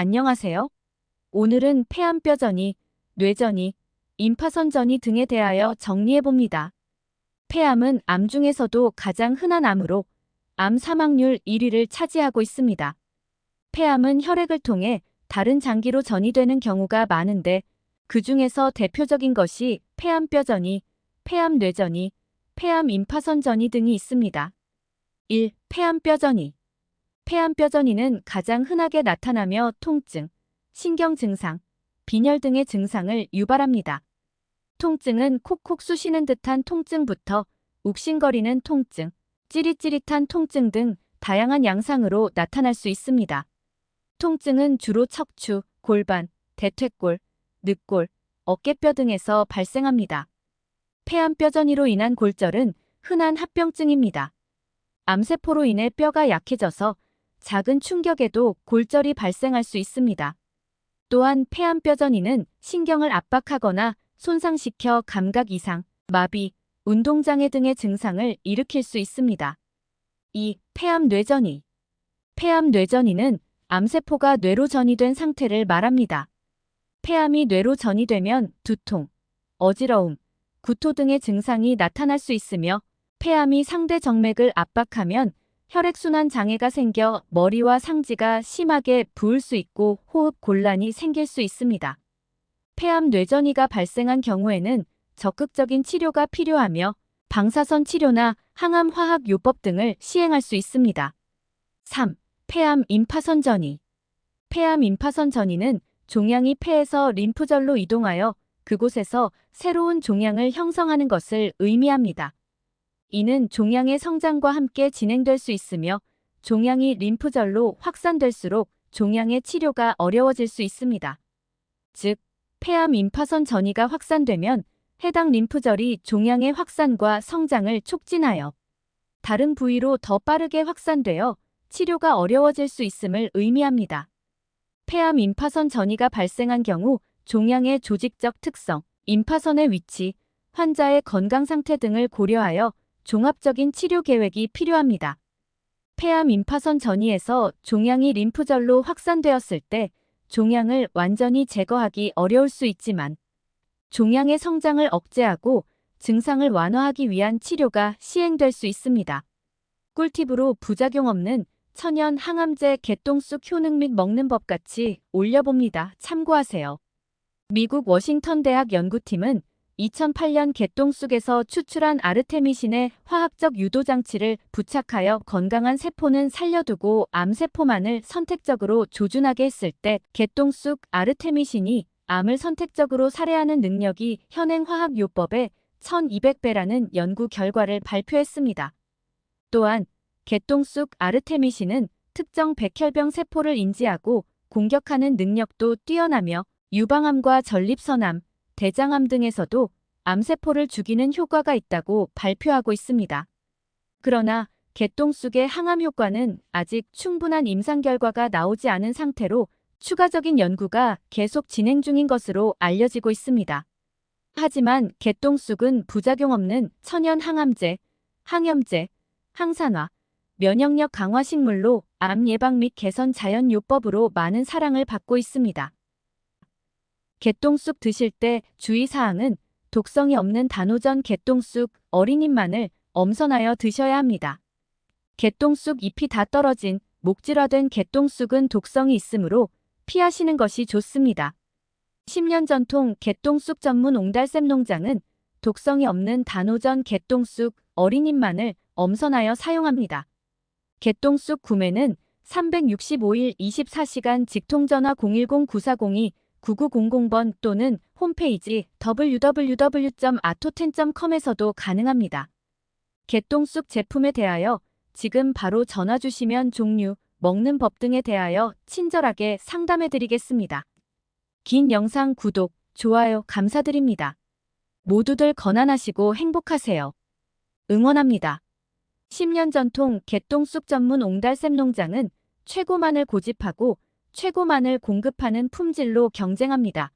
안녕하세요. 오늘은 폐암뼈전이, 뇌전이, 임파선전이 등에 대하여 정리해봅니다. 폐암은 암 중에서도 가장 흔한 암으로 암 사망률 1위를 차지하고 있습니다. 폐암은 혈액을 통해 다른 장기로 전이되는 경우가 많은데 그 중에서 대표적인 것이 폐암뼈전이, 폐암 뇌전이, 폐암 임파선전이 등이 있습니다. 1. 폐암뼈전이 폐암뼈전이는 가장 흔하게 나타나며 통증, 신경 증상, 빈혈 등의 증상을 유발합니다. 통증은 콕콕 쑤시는 듯한 통증부터 욱신거리는 통증, 찌릿찌릿한 통증 등 다양한 양상으로 나타날 수 있습니다. 통증은 주로 척추, 골반, 대퇴골, 늑골, 어깨뼈 등에서 발생합니다. 폐암뼈전이로 인한 골절은 흔한 합병증입니다. 암세포로 인해 뼈가 약해져서 작은 충격에도 골절이 발생할 수 있습니다. 또한 폐암뼈전이는 신경을 압박하거나 손상시켜 감각 이상, 마비, 운동장애 등의 증상을 일으킬 수 있습니다. 2. 폐암 뇌전이 폐암 뇌전이는 암세포가 뇌로 전이된 상태를 말합니다. 폐암이 뇌로 전이되면 두통, 어지러움, 구토 등의 증상이 나타날 수 있으며 폐암이 상대 정맥을 압박하면 혈액순환 장애가 생겨 머리와 상지가 심하게 부을 수 있고 호흡 곤란이 생길 수 있습니다. 폐암 뇌전이가 발생한 경우에는 적극적인 치료가 필요하며 방사선 치료나 항암 화학 요법 등을 시행할 수 있습니다. 3. 폐암 임파선 전이 폐암 임파선 전이는 종양이 폐에서 림프절로 이동하여 그곳에서 새로운 종양을 형성하는 것을 의미합니다. 이는 종양의 성장과 함께 진행될 수 있으며 종양이 림프절로 확산될수록 종양의 치료가 어려워질 수 있습니다. 즉, 폐암 임파선 전이가 확산되면 해당 림프절이 종양의 확산과 성장을 촉진하여 다른 부위로 더 빠르게 확산되어 치료가 어려워질 수 있음을 의미합니다. 폐암 임파선 전이가 발생한 경우 종양의 조직적 특성, 임파선의 위치, 환자의 건강 상태 등을 고려하여 종합적인 치료 계획이 필요합니다. 폐암 임파선 전이에서 종양이 림프절로 확산되었을 때 종양을 완전히 제거하기 어려울 수 있지만 종양의 성장을 억제하고 증상을 완화하기 위한 치료가 시행될 수 있습니다. 꿀팁으로 부작용 없는 천연 항암제 개똥쑥 효능 및 먹는 법 같이 올려봅니다. 참고하세요. 미국 워싱턴 대학 연구팀은 2008년 개똥쑥에서 추출한 아르테미신의 화학적 유도 장치를 부착하여 건강한 세포는 살려두고 암세포만을 선택적으로 조준하게 했을 때 개똥쑥 아르테미신이 암을 선택적으로 살해하는 능력이 현행 화학요법의 1200배라는 연구 결과를 발표했습니다. 또한 개똥쑥 아르테미신은 특정 백혈병 세포를 인지하고 공격하는 능력도 뛰어나며 유방암과 전립선암, 대장암 등에서도 암세포를 죽이는 효과가 있다고 발표하고 있습니다. 그러나 개똥쑥의 항암 효과는 아직 충분한 임상 결과가 나오지 않은 상태로 추가적인 연구가 계속 진행 중인 것으로 알려지고 있습니다. 하지만 개똥쑥은 부작용 없는 천연 항암제, 항염제, 항산화, 면역력 강화 식물로 암 예방 및 개선 자연 요법으로 많은 사랑을 받고 있습니다. 개똥쑥 드실 때 주의사항은 독성이 없는 단호전 개똥쑥 어린잎만을 엄선하여 드셔야 합니다. 개똥쑥 잎이 다 떨어진 목질화된 개똥쑥은 독성이 있으므로 피하시는 것이 좋습니다. 10년 전통 개똥쑥 전문 옹달샘 농장은 독성이 없는 단호전 개똥쑥 어린잎만을 엄선하여 사용합니다. 개똥쑥 구매는 365일 24시간 직통전화 010-9402 9900번 또는 홈페이지 www.atoten.com에서도 가능합니다. 개똥쑥 제품에 대하여 지금 바로 전화 주시면 종류, 먹는 법 등에 대하여 친절하게 상담해 드리겠습니다. 긴 영상 구독, 좋아요 감사드립니다. 모두들 건안하시고 행복하세요. 응원합니다. 10년 전통 개똥쑥 전문 옹달샘 농장은 최고만을 고집하고 최고만을 공급하는 품질로 경쟁합니다.